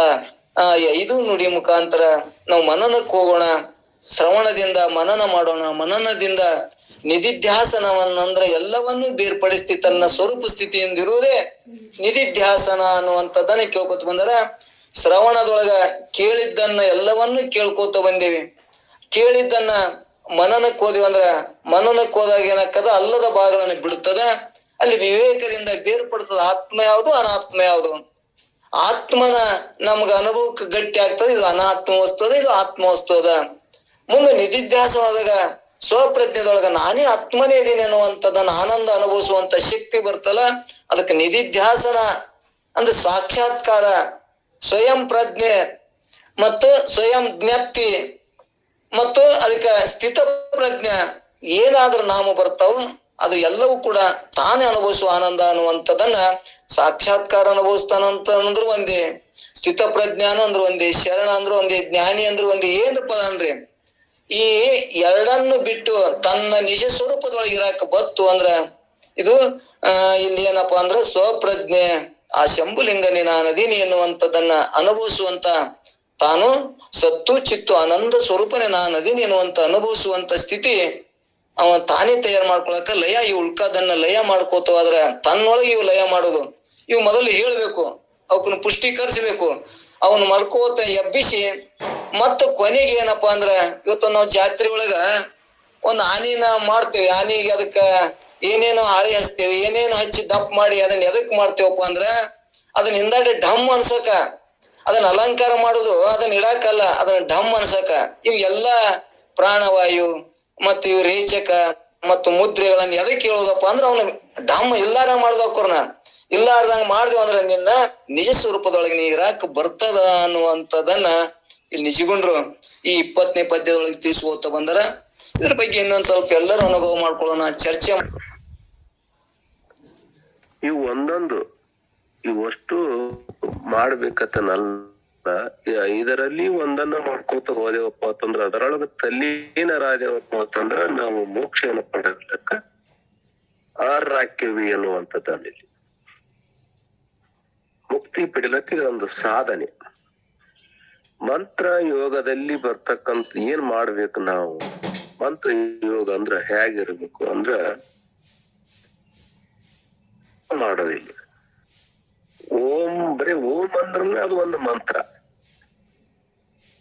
ಆ ಐದು ನುಡಿ ಮುಖಾಂತರ ನಾವು ಮನನಕ್ಕೆ ಹೋಗೋಣ, ಶ್ರವಣದಿಂದ ಮನನ ಮಾಡೋಣ, ಮನನದಿಂದ ನಿಧಿಧ್ಯಾಸನವನ್ನಂದ್ರ ಎಲ್ಲವನ್ನೂ ಬೇರ್ಪಡಿಸಿ ತನ್ನ ಸ್ವರೂಪ ಸ್ಥಿತಿಯಿಂದ ಇರುವುದೇ ನಿಧಿಧ್ಯಾಸನ ಅನ್ನುವಂಥದ್ದನ್ನ ಕೇಳ್ಕೊತ ಬಂದರ. ಶ್ರವಣದೊಳಗ ಕೇಳಿದ್ದನ್ನ ಎಲ್ಲವನ್ನೂ ಕೇಳ್ಕೋತ ಬಂದೇವಿ. ಕೇಳಿದ್ದನ್ನ ಮನನಕ್ಕೆ ಹೋದಿವಿ ಅಂದ್ರೆ ಮನನಕ್ಕೆ ಹೋದಾಗ ಏನಾಗ್ತದ? ಅಲ್ಲದ ಭಾಗಗಳನ್ನು ಬಿಡುತ್ತದ. ಅಲ್ಲಿ ವಿವೇಕದಿಂದ ಬೇರ್ಪಡ್ತದ. ಆತ್ಮ ಯಾವುದು? ಅನಾತ್ಮ ಯಾವುದು? ಆತ್ಮನ ನಮ್ಗ ಅನುಭವಕ್ಕೆ ಗಟ್ಟಿ ಆಗ್ತದೆ. ಇದು ಅನಾತ್ಮ ವಸ್ತು ಅದ ಇದು ಆತ್ಮ ವಸ್ತು ಅದ ಮುಂದೆ ನಿಧಿಧ್ಯಾಸವಾದಾಗ ಸ್ವಪ್ರಜ್ಞದೊಳಗ ನಾನೇ ಆತ್ಮನೇ ಇದ್ದೀನಿ ಅನ್ನುವಂಥದ್ದನ್ನ ಆನಂದ ಅನುಭವಿಸುವಂತ ಶಕ್ತಿ ಬರ್ತಲ್ಲ. ಅದಕ್ಕೆ ನಿಧಿಧ್ಯಾಸನ ಅಂದ್ರೆ ಸಾಕ್ಷಾತ್ಕಾರ, ಸ್ವಯಂ ಪ್ರಜ್ಞೆ ಮತ್ತು ಸ್ವಯಂ ಜ್ಞಪ್ತಿ. ಮತ್ತು ಅದಕ್ಕೆ ಸ್ಥಿತ ಪ್ರಜ್ಞೆ ಏನಾದ್ರೂ ನಾಮ ಬರ್ತಾವ ಅದು ಎಲ್ಲವೂ ಕೂಡ ತಾನೇ ಅನುಭವಿಸುವ ಆನಂದ ಅನ್ನುವಂಥದ್ದನ್ನ ಸಾಕ್ಷಾತ್ಕಾರ ಅನುಭವಿಸ್ತಾನಂತ ಅಂದ್ರೆ ಒಂದೇ, ಸ್ಥಿತ ಪ್ರಜ್ಞಾನ ಅಂದ್ರ ಒಂದೇ, ಶರಣ ಅಂದ್ರ ಒಂದೇ, ಜ್ಞಾನಿ ಅಂದ್ರೆ ಒಂದೇ ಏನ್ ಪದ ಅನ್ರಿ ಈ ಎರಡನ್ನು ಬಿಟ್ಟು ತನ್ನ ನಿಜ ಸ್ವರೂಪದೊಳಗೆ ಇರಾಕ ಬತ್ತು ಅಂದ್ರ ಇದು ಇಲ್ಲಿ ಏನಪ್ಪಾ ಅಂದ್ರೆ ಸ್ವಪ್ರಜ್ಞೆ, ಆ ಶಂಭುಲಿಂಗನೇ ನಾನದೀನಿ ಎನ್ನುವಂಥದ್ದನ್ನ ಅನುಭವಿಸುವಂತ ತಾನು ಸತ್ತು ಚಿತ್ತು ಆನಂದ ಸ್ವರೂಪನೇ ನಾನದೀನಿ ಎನ್ನುವಂತ ಅನುಭವಿಸುವಂತ ಸ್ಥಿತಿ ಅವ ತಾನೇ ತಯಾರು ಮಾಡ್ಕೊಳಕ ಲಯ, ಈ ಉಳ್ಕಾದನ್ನ ಲಯ ಮಾಡ್ಕೋತ ಹೋದ್ರ ತನ್ನೊಳಗೆ ಇವು ಲಯ ಮಾಡೋದು. ಇವು ಮೊದಲು ಹೇಳ್ಬೇಕು ಅವಕ್ಕನ್ನು ಪುಷ್ಟೀಕರಿಸಬೇಕು ಅವನು ಮಲ್ಕೋತ ಎಬ್ಬಿಸಿ ಮತ್ತ ಕೊನೆಗೆ ಏನಪ್ಪಾ ಅಂದ್ರ ಇವತ್ತು ನಾವು ಜಾತ್ರೆ ಒಳಗ ಒಂದ್ ಆನಿನ ಮಾಡ್ತೇವೆ. ಆನಿಗೆ ಅದಕ್ಕ ಏನೇನೋ ಹಾಳಿ ಹಚ್ತೇವೆ, ಏನೇನು ಹಚ್ಚಿ ದಪ್ಪ ಮಾಡಿ ಅದನ್ನ ಎದಕ್ ಮಾಡ್ತೇವಪ್ಪ ಅಂದ್ರ ಅದನ್ನ ಹಿಂದಾಡಿ ಢಮ್ ಅನ್ಸಕ ಅದನ್ನ ಅಲಂಕಾರ ಮಾಡುದು, ಅದನ್ನ ಇಡಾಕಲ್ಲ, ಅದನ್ನ ಢಮ್ ಅನ್ಸಕ. ಇವ್ ಎಲ್ಲಾ ಪ್ರಾಣವಾಯು ಮತ್ತ ಇವ್ ರೇಚಕ ಮತ್ತು ಮುದ್ರೆಗಳನ್ನ ಎದಕ್ ಹೇಳೋದಪ್ಪ ಅಂದ್ರ ಅವನ ಢಮ್ ಇಲ್ಲಾರ ಮಾಡ್ದವ್ರನ್ನ ಇಲ್ಲಾರ್ದಂಗ ಮಾಡ್ದೇವ ಅಂದ್ರೆ ನಿನ್ನ ನಿಜ ಸ್ವರೂಪದೊಳಗೆ ನೀ ಇರಾಕ್ ಬರ್ತದ ಅನ್ನುವಂಥದನ್ನ ಇಲ್ಲಿ ನಿಜಗೊಂಡ್ರು ಈ ಇಪ್ಪತ್ತನೇ ಪದ್ಯದೊಳಗೆ ತಿಳಿಸ್ಕೋತ ಬಂದರ. ಇದ್ರ ಬಗ್ಗೆ ಇನ್ನೊಂದ್ ಸ್ವಲ್ಪ ಎಲ್ಲರೂ ಅನುಭವ ಮಾಡ್ಕೊಳ್ಳೋಣ, ಚರ್ಚೆ ಇವು ಒಂದೊಂದು. ಇವಷ್ಟು ಮಾಡ್ಬೇಕತ್ತನಲ್ಲ ನನ್ನ ಇದರಲ್ಲಿ ಒಂದನ್ನ ಮಾಡ್ಕೋತ ಹೋದೇವಪ್ಪ ಅಂತಂದ್ರ ಅದರೊಳಗ ತಲ್ಲೀನರಾದೇವಪ್ಪ ಅಂತಂದ್ರ ನಾವು ಮೋಕ್ಷವನ್ನು ಪಡೆಯಲಕ್ಕ ಆರಾಕ್ಯವಿ ಅನ್ನುವಂಥದ್ದಲ್ಲಿ ಮುಕ್ತಿ ಪಡಿಲಕ್ಕ ಇದೊಂದು ಸಾಧನೆ. ಮಂತ್ರ ಯೋಗದಲ್ಲಿ ಬರ್ತಕ್ಕಂತ ಏನ್ ಮಾಡ್ಬೇಕು ನಾವು? ಮಂತ್ರ ಯೋಗ ಅಂದ್ರ ಹೇಗಿರ್ಬೇಕು ಅಂದ್ರ ಮಾಡೋದಿಲ್ಲ. ಓಂ, ಬರೀ ಓಂ ಅಂದ್ರನೇ ಅದು ಒಂದು ಮಂತ್ರ.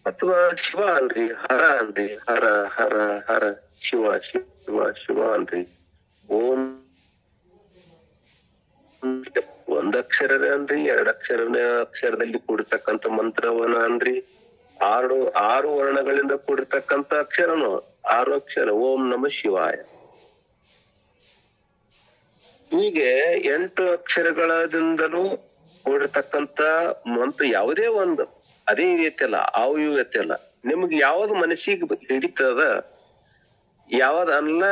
ಅಥವಾ ಶಿವ ಅನ್ರಿ ಹರ ಅನ್ರಿ ಹರ ಹರ ಹರ, ಶಿವ ಶಿವ ಶಿವ ಅನ್ರಿ ಓಂ ಒಂದ್ ಅಕ್ಷರನೇ ಅನ್ರಿ ಎರಡ್ ಅಕ್ಷರನೇ ಅಕ್ಷರದಲ್ಲಿ ಕೂಡಿರ್ತಕ್ಕಂಥ ಮಂತ್ರವನ ಅನ್ರಿ ಆರು ಆರು ವರ್ಣಗಳಿಂದ ಕೂಡಿರ್ತಕ್ಕಂಥ ಅಕ್ಷರನು ಆರು ಅಕ್ಷರ, ಓಂ ನಮ ಶಿವಾಯ. ಹೀಗೆ ಎಂಟು ಅಕ್ಷರಗಳದಿಂದಲೂ ಕೂಡಿರ್ತಕ್ಕಂತ ಮಂತ್ರ ಯಾವುದೇ ಒಂದು, ಅದೇ ಐತಲ್ಲ ಅವು ಇವು ಅಲ್ಲ. ನಿಮ್ಗೆ ಯಾವ್ದು ಮನಸ್ಸಿಗೆ ಹಿಡಿತದ, ಯಾವ್ದ ಅನ್ನ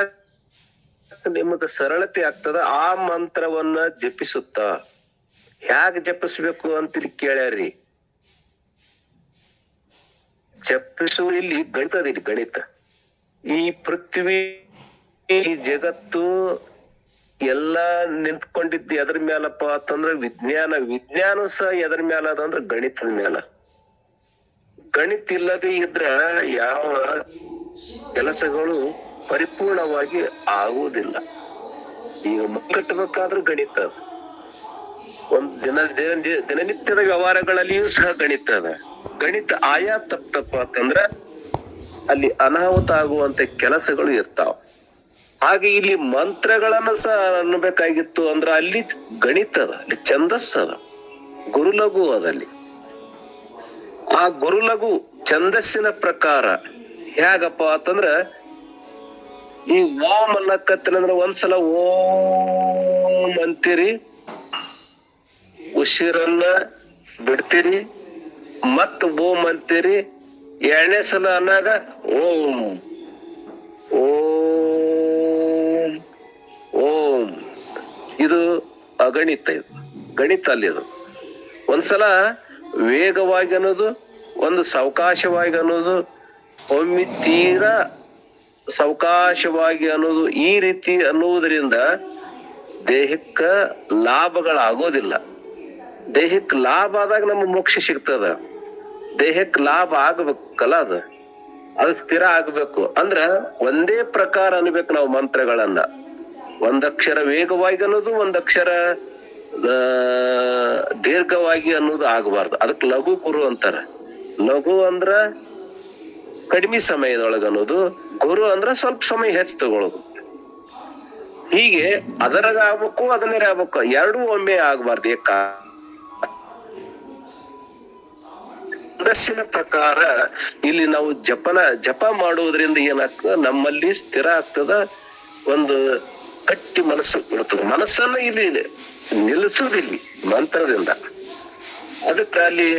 ನಿಮಗ ಸರಳತೆ ಆಗ್ತದ, ಆ ಮಂತ್ರವನ್ನ ಜಪಿಸುತ್ತ. ಹ್ಯಾಗ ಜಪಿಸ್ಬೇಕು ಅಂತ ಕೇಳ್ಯಾರಿ ಜಪಿಸು ಇಲ್ಲಿ ಗಣಿತ ಅದ ಇಲ್ಲಿ ಗಣಿತ. ಈ ಪೃಥ್ವಿ, ಈ ಜಗತ್ತು ಎಲ್ಲಾ ನಿಂತ್ಕೊಂಡಿದ್ದು ಎದ್ರ ಮ್ಯಾಲಪ್ಪ ಅಂತಂದ್ರ ವಿಜ್ಞಾನ ವಿಜ್ಞಾನ ಸಹ ಎದ್ರ ಮ್ಯಾಲ ಅದಂದ್ರ ಗಣಿತದ ಮ್ಯಾಲ. ಗಣಿತ ಇಲ್ಲದೆ ಇದ್ರ ಯಾವ ಕೆಲಸಗಳು ಪರಿಪೂರ್ಣವಾಗಿ ಆಗುವುದಿಲ್ಲ. ಈಗ ಕಟ್ಟಬೇಕಾದ್ರೂ ಗಣಿತ. ಒಂದ್ ದಿನ ದಿನ- ದಿನನಿತ್ಯದ ವ್ಯವಹಾರಗಳಲ್ಲಿಯೂ ಸಹ ಗಣಿತ ಅದ. ಗಣಿತ ಆಯಾ ತಪ್ಪ ಅಂತಂದ್ರ ಅಲ್ಲಿ ಅನಾಹುತ ಆಗುವಂತ ಕೆಲಸಗಳು ಇರ್ತಾವ. ಹಾಗೆ ಇಲ್ಲಿ ಮಂತ್ರಗಳನ್ನು ಸಹ ಅನ್ನಬೇಕಾಗಿತ್ತು ಅಂದ್ರೆ ಅಲ್ಲಿ ಗಣಿತ ಅದ, ಅಲ್ಲಿ ಛಂದಸ್ಸು ಅದ, ಗುರುಲಘು ಅದಲ್ಲಿ ಆ ಗುರುಲಘು ಛಂದಸ್ಸಿನ ಪ್ರಕಾರ ಹೇಗಪ್ಪ ಅಂತಂದ್ರ ಈ ಓಂ ಅನ್ನಕತ್ತನಂದ್ರ ಒಂದ್ಸಲ ಓಂ ಅಂತೀರಿ, ಉಸಿರನ್ನ ಬಿಡ್ತೀರಿ ಮತ್ ಓಂ ಅಂತೀರಿ, ಎರಡನೇ ಸಲ ಅನ್ನಾಗ ಓಂ. ಇದು ಅಗಣಿತ ಇದು. ಗಣಿತ ಅಲ್ಲಿ ಅದು. ಒಂದ್ಸಲ ವೇಗವಾಗಿ ಅನ್ನೋದು, ಒಂದು ಸಾವಕಾಶವಾಗಿ ಅನ್ನೋದು, ಒಮ್ಮೆ ತೀರಾ ಸಾವಕಾಶವಾಗಿ ಅನ್ನೋದು ಈ ರೀತಿ ಅನ್ನುವುದರಿಂದ ದೇಹಕ್ಕ ಲಾಭಗಳಾಗೋದಿಲ್ಲ. ದೇಹಕ್ಕೆ ಲಾಭ ಆದಾಗ ನಮ್ಗೆ ಮೋಕ್ಷ ಸಿಗ್ತದ. ದೇಹಕ್ಕೆ ಲಾಭ ಆಗ್ಬೇಕಲ್ಲ ಅದು. ಅದು ಸ್ಥಿರ ಆಗ್ಬೇಕು. ಅಂದ್ರ ಒಂದೇ ಪ್ರಕಾರ ಅನ್ಬೇಕು ನಾವು ಮಂತ್ರಗಳನ್ನ. ಒಂದಕ್ಷರ ವೇಗವಾಗಿ ಅನ್ನೋದು, ಒಂದಕ್ಷರ ದೀರ್ಘವಾಗಿ ಅನ್ನೋದು ಆಗಬಾರ್ದು. ಅದಕ್ಕೆ ಲಘು ಗುರು ಅಂತಾರ. ಲಘು ಅಂದ್ರ ಕಡಿಮೆ ಸಮಯದೊಳಗ ಅನ್ನೋದು, ಗುರು ಅಂದ್ರ ಸ್ವಲ್ಪ ಸಮಯ ಹೆಚ್ಚು ತಗೊಳ್ಳೋದು. ಹೀಗೆ ಅದರಾಗ ಆಗ್ಬೇಕು ಅದನ್ನೇ ಆಗ್ಬೇಕು ಎರಡೂ ಒಮ್ಮೆ ಆಗ್ಬಾರ್ದು. ಏಕ ಮನಸ್ಸಿನ ಪ್ರಕಾರ ಇಲ್ಲಿ ನಾವು ಜಪನ, ಜಪ ಮಾಡುವುದರಿಂದ ಏನಾಗ್ತದ? ನಮ್ಮಲ್ಲಿ ಸ್ಥಿರ ಆಗ್ತದ. ಒಂದು ಗಟ್ಟಿ ಮನಸ್ಸು ಇರ್ತದೆ ಮನಸ್ಸನ್ನ ಇಲ್ಲಿ ನಿಲ್ಲಿಸುವುದಿಲ್ಲ ಮಂತ್ರದಿಂದ. ಅದಕ್ಕೆ ಅಲ್ಲಿ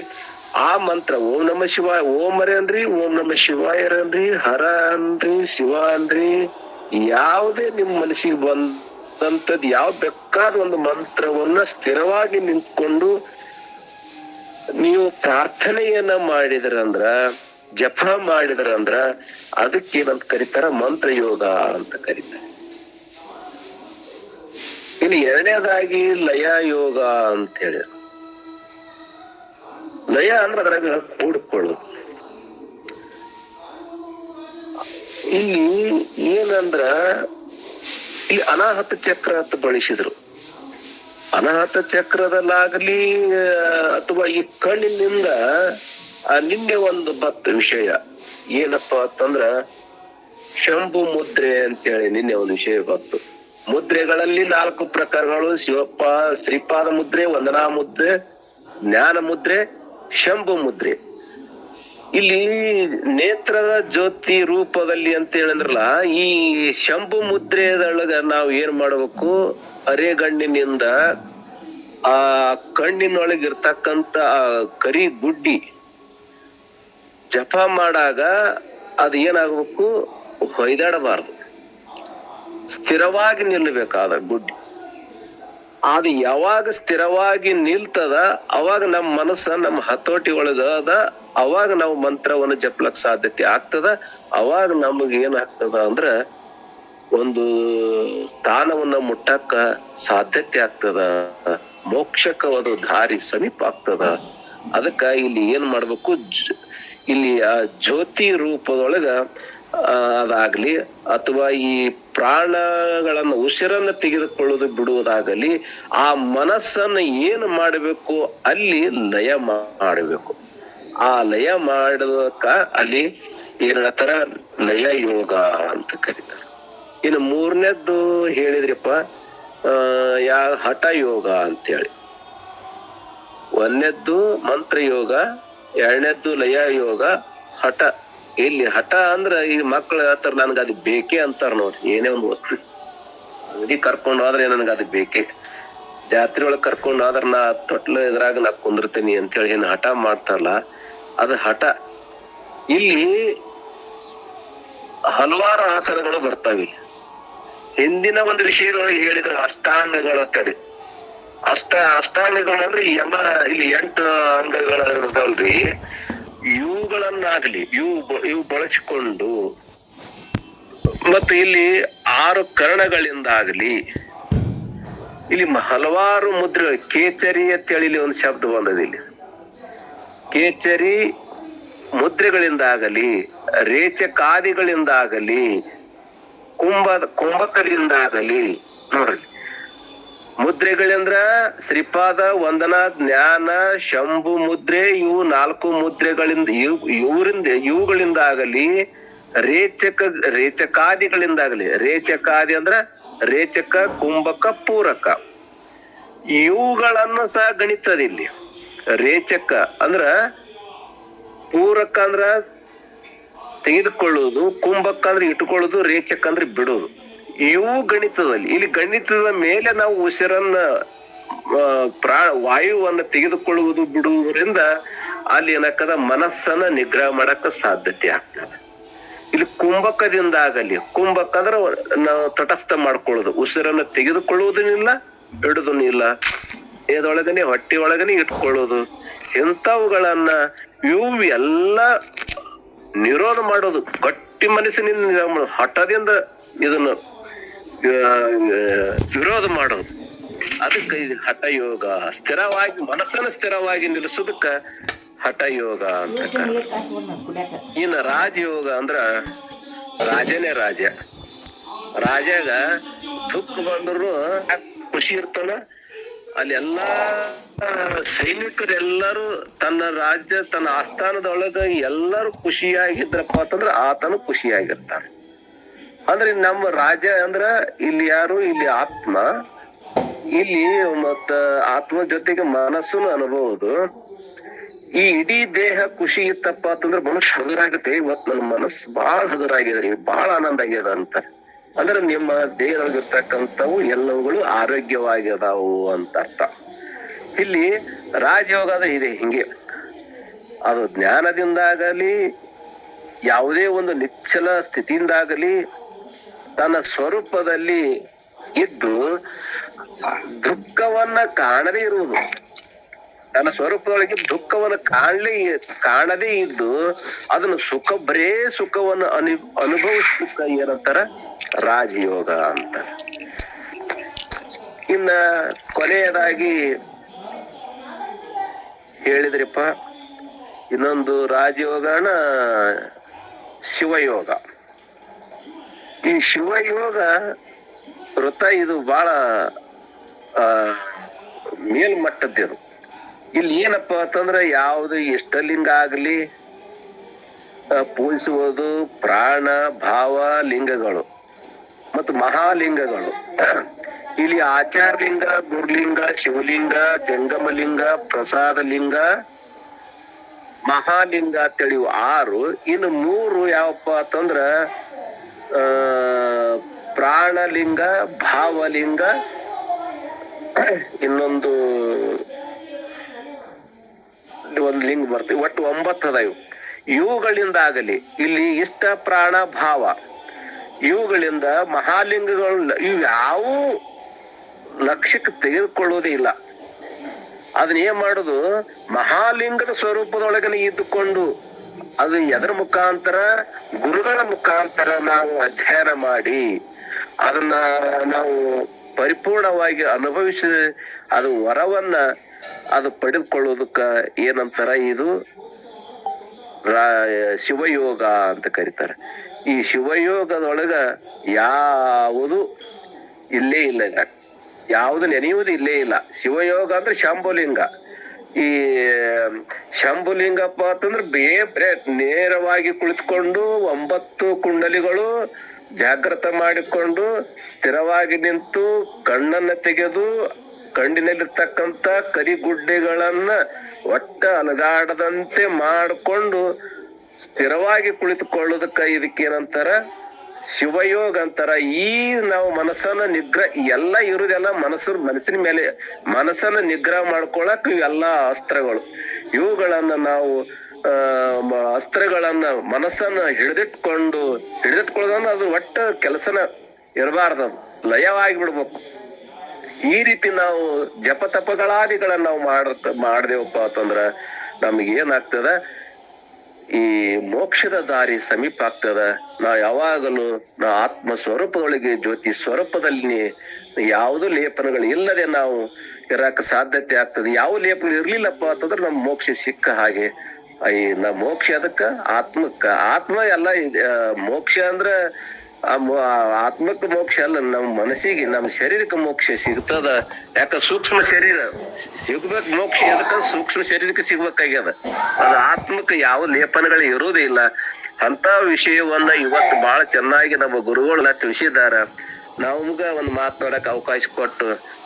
ಆ ಮಂತ್ರ, ಓಂ ನಮ ಶಿವಾಯ, ಓಂ ಅರೆ ಅಂದ್ರಿ, ಓಂ ನಮ ಶಿವಾಯರಂದ್ರಿ ಹರ ಅಂದ್ರಿ, ಶಿವ ಅಂದ್ರಿ, ಯಾವುದೇ ನಿಮ್ಮ ಮನಸ್ಸಿಗೆ ಬಂದಂತದ್ ಯಾವ ಬೇಕಾದ ಒಂದು ಮಂತ್ರವನ್ನ ಸ್ಥಿರವಾಗಿ ನಿಂತ್ಕೊಂಡು ನೀವು ಪ್ರಾರ್ಥನೆಯನ್ನ ಮಾಡಿದ್ರಂದ್ರ, ಜಪ ಮಾಡಿದ್ರಂದ್ರ, ಅದಕ್ಕೆ ಏನಂತ ಕರೀತಾರ? ಮಂತ್ರ ಯೋಗ ಅಂತ ಕರೀತಾರೆ. ಇನ್ನು ಎರಡನೇದಾಗಿ ಲಯ ಯೋಗ ಅಂತ ಹೇಳಿ. ಲಯ ಅಂದ್ರೆ ಅದ್ರಾಗ ಕೂಡ್ಕೊಳ್ಳೋದು. ಇಲ್ಲಿ ಏನಂದ್ರ ಇಲ್ಲಿ ಅನಾಹತ ಚಕ್ರ ಅಂತ ಬಳಸಿದ್ರು. ಅನಾಹತ ಚಕ್ರದಲ್ಲಾಗಲಿ, ಅಥವಾ ಈ ಕಣ್ಣಿನಿಂದ, ಆ ನಿನ್ನೆ ಒಂದು ಬತ್ತ ವಿಷಯ. ಏನಪ್ಪಾ ಅಂತಂದ್ರ, ಶಂಭು ಮುದ್ರೆ ಅಂತೇಳಿ ನಿನ್ನೆ ಒಂದು ವಿಷಯ ಬಂತು. ಮುದ್ರೆಗಳಲ್ಲಿ ನಾಲ್ಕು ಪ್ರಕಾರಗಳು, ಶಿವಪ್ಪ, ಶ್ರೀಪಾದ ಮುದ್ರೆ, ವಂದನಾ ಮುದ್ರೆ, ಜ್ಞಾನ ಮುದ್ರೆ, ಶಂಭು ಮುದ್ರೆ. ಇಲ್ಲಿ ನೇತ್ರದ ಜ್ಯೋತಿ ರೂಪದಲ್ಲಿ ಅಂತ ಹೇಳಿದ್ರಲ್ಲ, ಈ ಶಂಭು ಮುದ್ರೆದೊಳಗ ನಾವು ಏನ್ ಮಾಡ್ಬೇಕು? ಅರೆಗಣ್ಣಿನಿಂದ ಆ ಕಣ್ಣಿನೊಳಗೆ ಆ ಕರಿ ಗುಡ್ಡಿ ಜಪ ಮಾಡಾಗ ಅದು ಏನಾಗಬೇಕು? ಹೊಯ್ದಾಡಬಾರ್ದು. ಸ್ಥಿರವಾಗಿ ನಿಲ್ಲಬೇಕಾದ ಗುಡ್ಡಿ. ಅದು ಯಾವಾಗ ಸ್ಥಿರವಾಗಿ ನಿಲ್ತದ, ಅವಾಗ ನಮ್ಮ ಮನಸ್ಸ ನಮ್ಮ ಹತೋಟಿ ಒಳಗದ, ಅವಾಗ ನಾವು ಮಂತ್ರವನ್ನು ಜಪ್ಲಕ್ ಸಾಧ್ಯತೆ ಆಗ್ತದ, ಅವಾಗ ನಮಗ್ ಏನ್ ಆಗ್ತದ ಅಂದ್ರ ಒಂದು ಸ್ಥಾನವನ್ನ ಮುಟ್ಟಕ್ಕ ಸಾಧ್ಯತೆ ಆಗ್ತದ ಮೋಕ್ಷಕ ಅದು ದಾರಿ ಸಮೀಪ ಆಗ್ತದ. ಅದಕ್ಕ ಇಲ್ಲಿ ಏನ್ ಮಾಡ್ಬೇಕು ಇಲ್ಲಿ ಆ ಜ್ಯೋತಿ ರೂಪದೊಳಗ ಅದಾಗ್ಲಿ ಅಥವಾ ಈ ಪ್ರಾಣಗಳನ್ನ ಉಸಿರನ್ನ ತೆಗೆದುಕೊಳ್ಳೋದು ಬಿಡುವುದಾಗಲಿ ಆ ಮನಸ್ಸನ್ನ ಏನು ಮಾಡಬೇಕು ಅಲ್ಲಿ ಲಯ ಮಾಡಬೇಕು. ಆ ಲಯ ಮಾಡಕ ಅಲ್ಲಿ ಏನ್ ಹೇಳ್ತಾರ ಲಯ ಯೋಗ ಅಂತ ಕರೀತಾರೆ. ಇನ್ನು ಮೂರನೇದ್ದು ಹೇಳಿದ್ರಿಪ್ಪ, ಆ, ಯಾ ಹಠ ಯೋಗ ಅಂತೇಳಿ. ಒಂದನೇದ್ದು ಮಂತ್ರ ಯೋಗ, ಎರಡನೇದ್ದು ಲಯ ಯೋಗ, ಹಠ. ಇಲ್ಲಿ ಹಠ ಅಂದ್ರ ಈ ಮಕ್ಳು ಹೇಳ್ತಾರ, ನನ್ಗ ಅದು ಬೇಕೇ ಅಂತಾರ ನೋಡ್ರಿ. ಏನೇ ಒಂದು ವಸ್ತು. ಅಂಗಡಿ ಕರ್ಕೊಂಡು ಹೋದ್ರೆ ನನ್ಗ ಅದು ಬೇಕೇ. ಜಾತ್ರೆ ಒಳಗ್ ಕರ್ಕೊಂಡು ಹೋದ್ರ ನಾ ತೊಟ್ಲ ಇದ್ರಾಗ ನಾ ಕುಂದಿರ್ತೀನಿ ಅಂತ ಹೇಳಿ ಏನ್ ಹಠ ಮಾಡ್ತಾರಲ್ಲ, ಅದು ಹಠ. ಇಲ್ಲಿ ಹಲವಾರು ಆಸನಗಳು ಬರ್ತಾವೆ ಹಿಂದಿನ ಒಂದು ವಿಷಯದೊಳಗೆ ಹೇಳಿದ್ರೆ ಅಷ್ಟಾಂಗಗಳು ತಡೆ ಅಷ್ಟ ಅಷ್ಟಾಂಗಗಳು ಅಂದ್ರೆ ಎಲ್ಲ ಇಲ್ಲಿ ಎಂಟು ಅಂಗಗಳು ಇರ್ತಾವಲ್ರಿ. ಇವುಗಳನ್ನಾಗ್ಲಿ, ಇವು ಇವು ಬಳಸಿಕೊಂಡು, ಮತ್ತು ಇಲ್ಲಿ ಆರು ಕರ್ಣಗಳಿಂದಾಗ್ಲಿ, ಇಲ್ಲಿ ಹಲವಾರು ಮುದ್ರೆ, ಕೇಚರಿ ಅಂತೇಳಿ ಒಂದು ಶಬ್ದ ಬಂದದ ಇಲ್ಲಿ. ಕೇಚರಿ ಮುದ್ರೆಗಳಿಂದಾಗಲಿ, ರೇಚಕಾದಿಗಳಿಂದಾಗಲಿ ಕುಂಭ ಕುಂಭಕರಿಂದಾಗಲಿ ನೋಡ್ರಿ. ಮುದ್ರೆಗಳಂದ್ರ ಶ್ರೀಪಾದ, ವಂದನ, ಜ್ಞಾನ, ಶಂಭು ಮುದ್ರೆ, ಇವು ನಾಲ್ಕು ಮುದ್ರೆಗಳಿಂದ ಇವರಿಂದ ಇವರಿಂದ ಇವುಗಳಿಂದಾಗಲಿ ರೇಚಕ, ರೇಚಕಾದಿಗಳಿಂದಾಗಲಿ, ರೇಚಕಾದಿ ಅಂದ್ರ ರೇಚಕ, ಕುಂಭಕ, ಪೂರಕ. ಇವುಗಳನ್ನು ಸಹ ಗಣಿತದ ಇಲ್ಲಿ. ರೇಚಕ ಅಂದ್ರ ಪೂರಕ ಅಂದ್ರ ತೆಗೆದುಕೊಳ್ಳುವುದು, ಕುಂಭಕ ಅಂದ್ರೆ ಇಟ್ಕೊಳ್ಳೋದು ರೇಚಕ ಅಂದ್ರೆ ಬಿಡುವುದು. ಇವು ಗಣಿತದಲ್ಲಿ. ಇಲ್ಲಿ ಗಣಿತದ ಮೇಲೆ ನಾವು ಉಸಿರನ್ನ ಪ್ರಾ, ವಾಯುವನ್ನು ತೆಗೆದುಕೊಳ್ಳುವುದು ಬಿಡುವುದರಿಂದ ಅಲ್ಲಿ ಏನಕ್ಕದ ಮನಸ್ಸನ್ನ ನಿಗ್ರಹ ಮಾಡಕ್ಕ ಸಾಧ್ಯತೆ ಆಗ್ತದೆ. ಇಲ್ಲಿ ಕುಂಭಕದಿಂದ ಆಗಲಿ ಕುಂಭಕ ಅಂದ್ರೆ ನಾವು ತಟಸ್ಥ ಮಾಡ್ಕೊಳ್ಳೋದು. ಉಸಿರನ್ನ ತೆಗೆದುಕೊಳ್ಳುವುದನ್ನಿಲ್ಲ ಬಿಡುದೂ ಇಲ್ಲ ಇದೊಳಗನೆ ಹೊಟ್ಟೆ ಒಳಗನೆ ಇಟ್ಕೊಳ್ಳೋದು. ಇಂಥವುಗಳನ್ನ ಇವು ಎಲ್ಲ ನಿರೋಧ ಮಾಡೋದು. ಗಟ್ಟಿ ಮನಸ್ಸಿನಿಂದ. ಹಠದಿಂದ ಇದನ್ನು ವಿರೋಧ ಮಾಡೋದು. ಅದಕ್ಕೆ ಇದು ಹಠ ಯೋಗ ಸ್ಥಿರವಾಗಿ ಮನಸ್ಸನ್ನ ಸ್ಥಿರವಾಗಿ ನಿಲ್ಲಿಸೋದಕ್ಕ ಹಠ ಯೋಗ ಅಂತ ಇನ್ನು ರಾಜಯೋಗ ಅಂದ್ರ ರಾಜನೇ ರಾಜ. ರಾಜಾಗ ದುಃಖ ಬಂದ್ರು ಖುಷಿ ಇರ್ತಾನ. ಅಲ್ಲಿ ಎಲ್ಲಾ ಸೈನಿಕರೆಲ್ಲರೂ ತನ್ನ ರಾಜ್ಯ ತನ್ನ ಆಸ್ಥಾನದೊಳಗ ಎಲ್ಲರೂ ಖುಷಿಯಾಗಿದ್ರಪ್ಪ ಅಂತಂದ್ರ ಆತನು ಖುಷಿಯಾಗಿರ್ತಾನ. ಅಂದ್ರೆ ನಮ್ಮ ರಾಜ ಅಂದ್ರ ಇಲ್ಲಿ ಯಾರು? ಇಲ್ಲಿ ಆತ್ಮ. ಇಲ್ಲಿ ಮತ್ತ ಆತ್ಮ ಜೊತೆಗೆ ಮನಸ್ಸುನು ಅನುಭವದು ಈ ಇಡೀ ದೇಹ ಖುಷಿ ಇತ್ತಪ್ಪ ಅಂತಂದ್ರೆ ಮನುಷ್ಯ ಹಗುರಾಗುತ್ತೆ ಇವತ್ ನನ್ನ ಮನಸ್ಸು ಬಹಳ ಹಗುರಾಗಿದೆ ಬಹಳ ಆನಂದ ಆಗ್ಯದ ಅಂತ. ಅಂದ್ರೆ ನಿಮ್ಮ ದೇಹದೊಳಗಿರ್ತಕ್ಕಂಥವು ಎಲ್ಲವುಗಳು ಆರೋಗ್ಯವಾಗಿದಾವು ಅಂತ ಅರ್ಥ. ಇಲ್ಲಿ ರಾಜಯೋಗದ ಇದೆ ಹಿಂಗೆ. ಅದು ಜ್ಞಾನದಿಂದಾಗಲಿ, ಯಾವುದೇ ಒಂದು ನಿಚ್ಚಲ ಸ್ಥಿತಿಯಿಂದಾಗಲಿ ತನ್ನ ಸ್ವರೂಪದಲ್ಲಿ ಇದ್ದು ದುಃಖವನ್ನ ಕಾಣದೇ ಇರುವುದು. ತನ್ನ ಸ್ವರೂಪದೊಳಗೆ ದುಃಖವನ್ನು ಕಾಣಲೇ ಕಾಣದೇ ಇದ್ದು ಅದನ್ನು ಸುಖ, ಬರೇ ಸುಖವನ್ನು ಅನು ಅನುಭವಿಸ್ತ ಏನಂತಾರ? ರಾಜಯೋಗ ಅಂತ. ಇನ್ನ ಕೊನೆಯದಾಗಿ ಹೇಳಿದ್ರಿಪ್ಪ, ಇನ್ನೊಂದು ರಾಜಯೋಗನ ಶಿವಯೋಗ. ಈ ಶಿವಯೋಗ ವೃತ್ತ ಇದು ಬಹಳ ಮೇಲ್ಮಟ್ಟದ್ದು ಇಲ್ಲಿ ಏನಪ್ಪ ಅಂತಂದ್ರೆ ಯಾವುದು ಎಷ್ಟಲಿಂಗ ಆಗಲಿ ಪೂಜಿಸುವುದು ಪ್ರಾಣ, ಭಾವ, ಲಿಂಗಗಳು ಮತ್ತು ಮಹಾಲಿಂಗಗಳು. ಇಲ್ಲಿ ಆಚಾರಲಿಂಗ, ಗುರುಲಿಂಗ, ಶಿವಲಿಂಗ, ಜಂಗಮಲಿಂಗ ಪ್ರಸಾದ ಲಿಂಗ ಮಹಾಲಿಂಗ ಅಂತೇಳಿ ಇವು ಆರು, ಇನ್ನು ಮೂರು ಯಾವಪ್ಪ ಅಂತಂದ್ರ ಪ್ರಾಣಲಿಂಗ, ಭಾವಲಿಂಗ, ಇನ್ನೊಂದು ಒಂದು ಲಿಂಗ ಬರ್ತೀವಿ ಒಟ್ಟು ಒಂಬತ್ತು ಅದ ಇವು. ಇವುಗಳಿಂದಾಗಲಿ ಇಲ್ಲಿ ಇಷ್ಟ, ಪ್ರಾಣ, ಭಾವ, ಇವುಗಳಿಂದ ಮಹಾಲಿಂಗಗಳು ಇವು ಯಾವ ಲಕ್ಷ್ಯಕ್ಕೆ ತೆಗೆದುಕೊಳ್ಳುವುದೇ ಇಲ್ಲ. ಅದನ್ನ ಏನ್ ಮಾಡುದು? ಮಹಾಲಿಂಗದ ಸ್ವರೂಪದೊಳಗನೆ ಇದ್ದುಕೊಂಡು ಅದು ಎದರ ಮುಖಾಂತರ, ಗುರುಗಳ ಮುಖಾಂತರ ನಾವು ಅಧ್ಯಯನ ಮಾಡಿ, ಅದನ್ನ ನಾವು ಪರಿಪೂರ್ಣವಾಗಿ ಅನುಭವಿಸಿ, ಅದು ವರವನ್ನ ಅದು ಪಡೆದುಕೊಳ್ಳೋದಕ್ಕ ಏನಂತಾರ ಇದು ಶಿವಯೋಗ ಅಂತ ಕರೀತಾರೆ. ಈ ಶಿವಯೋಗದೊಳಗ ಯಾವುದು ಇಲ್ಲೇ ಇಲ್ಲ. ಯಾವುದು ನೆನೆಯುವುದು ಇಲ್ಲೇ ಇಲ್ಲ. ಶಿವಯೋಗ ಅಂದ್ರೆ ಶಂಭುಲಿಂಗ ಈ ಶಂಭುಲಿಂಗಪ್ಪ ಅಂತಂದ್ರೆ ಬೇ, ಬ್ರೇ ನೇರವಾಗಿ ಕುಳಿತುಕೊಂಡು ಒಂಬತ್ತು ಕುಂಡಲಿಗಳು ಜಾಗೃತ ಮಾಡಿಕೊಂಡು ಸ್ಥಿರವಾಗಿ ನಿಂತು ಕಣ್ಣನ್ನ ತೆಗೆದು ಕಣ್ಣಿನಲ್ಲಿರ್ತಕ್ಕಂತ ಕರಿಗುಡ್ಡೆಗಳನ್ನ ಒಟ್ಟ ಅಲಗಾಡದಂತೆ ಮಾಡಿಕೊಂಡು ಸ್ಥಿರವಾಗಿ ಕುಳಿತುಕೊಳ್ಳೋದಕ್ಕ ಇದಕ್ಕೇನಂತಾರ ಶಿವಯೋಗ ಅಂತಾರ ಈ ನಾವು ಮನಸ್ಸನ್ನ ನಿಗ್ರಹ, ಎಲ್ಲ ಇರುದೆಲ್ಲ ಮನಸ್ಸು, ಮನಸ್ಸಿನ ಮೇಲೆ ಮನಸ್ಸನ್ನ ನಿಗ್ರಹ ಮಾಡ್ಕೊಳಕ್ ಇವೆಲ್ಲ ಅಸ್ತ್ರಗಳು. ಇವುಗಳನ್ನ ನಾವು ಅಸ್ತ್ರಗಳನ್ನ ಮನಸ್ಸನ್ನ ಹಿಡಿದಿಟ್ಕೊಂಡು, ಹಿಡಿದಿಟ್ಕೊಳ್ಳೋದನ್ನ ಅದು ಒಟ್ಟ ಕೆಲಸನ ಇರಬಾರ್ದು ಲಯವಾಗಿ ಬಿಡ್ಬೇಕು ಈ ರೀತಿ ನಾವು ಜಪ ತಪಗಳಾದಿಗಳನ್ನ ನಾವು ಮಾಡ ಮಾಡ್ದೇವಪ್ಪ ಅಂತಂದ್ರ ನಮ್ಗೆ ಏನಾಗ್ತದ ಈ ಮೋಕ್ಷದ ದಾರಿ ಸಮೀಪ ಆಗ್ತದ. ನಾವು ಯಾವಾಗಲೂ ನಾ ಆತ್ಮ ಸ್ವರೂಪದೊಳಗೆ ಜ್ಯೋತಿ ಸ್ವರೂಪದಲ್ಲಿ ಯಾವುದು ಲೇಪನಗಳು ಇಲ್ಲದೆ ನಾವು ಇರಕ್ಕೆ ಸಾಧ್ಯತೆ ಆಗ್ತದೆ. ಯಾವ ಲೇಪನ ಇರ್ಲಿಲ್ಲಪ್ಪ ಅಂತಂದ್ರೆ ನಮ್ ಮೋಕ್ಷ ಸಿಕ್ಕ ಹಾಗೆ. ಈ ನಮ್ಮ ಮೋಕ್ಷ ಅದಕ್ಕ, ಆತ್ಮಕ್ಕ. ಆತ್ಮ ಎಲ್ಲ. ಮೋಕ್ಷ ಅಂದ್ರ ಆ ಆತ್ಮಕ್ಕೆ ಮೋಕ್ಷ ಅಲ್ಲ, ನಮ್ಮ ಮನಸ್ಸಿಗೆ, ನಮ್ಮ ಶರೀರಕ್ಕೆ ಮೋಕ್ಷ ಸಿಗ್ತದ. ಯಾಕ ಸೂಕ್ಷ್ಮ ಶರೀರ? ಸಿಗ್ಬೇಕು ಮೋಕ್ಷ, ಎದಕ್ಕ ಸೂಕ್ಷ್ಮ ಶರೀರಕ್ಕೆ ಸಿಗ್ಬೇಕಾಗ್ಯದ? ಅದು ಆತ್ಮಕ್ಕೆ ಯಾವ ಲೇಪನಗಳು ಇರೋದೇ ಇಲ್ಲ. ಅಂತ ವಿಷಯವನ್ನ ಇವತ್ತು ಬಹಳ ಚೆನ್ನಾಗಿ ನಮ್ಮ ಗುರುಗಳನ್ನ ತಿಳಿಸಿದಾರ ನಮ್ಗ ಒಂದು ಮಾತನಾಡಕ್ ಅವಕಾಶ ಕೊಟ್ಟು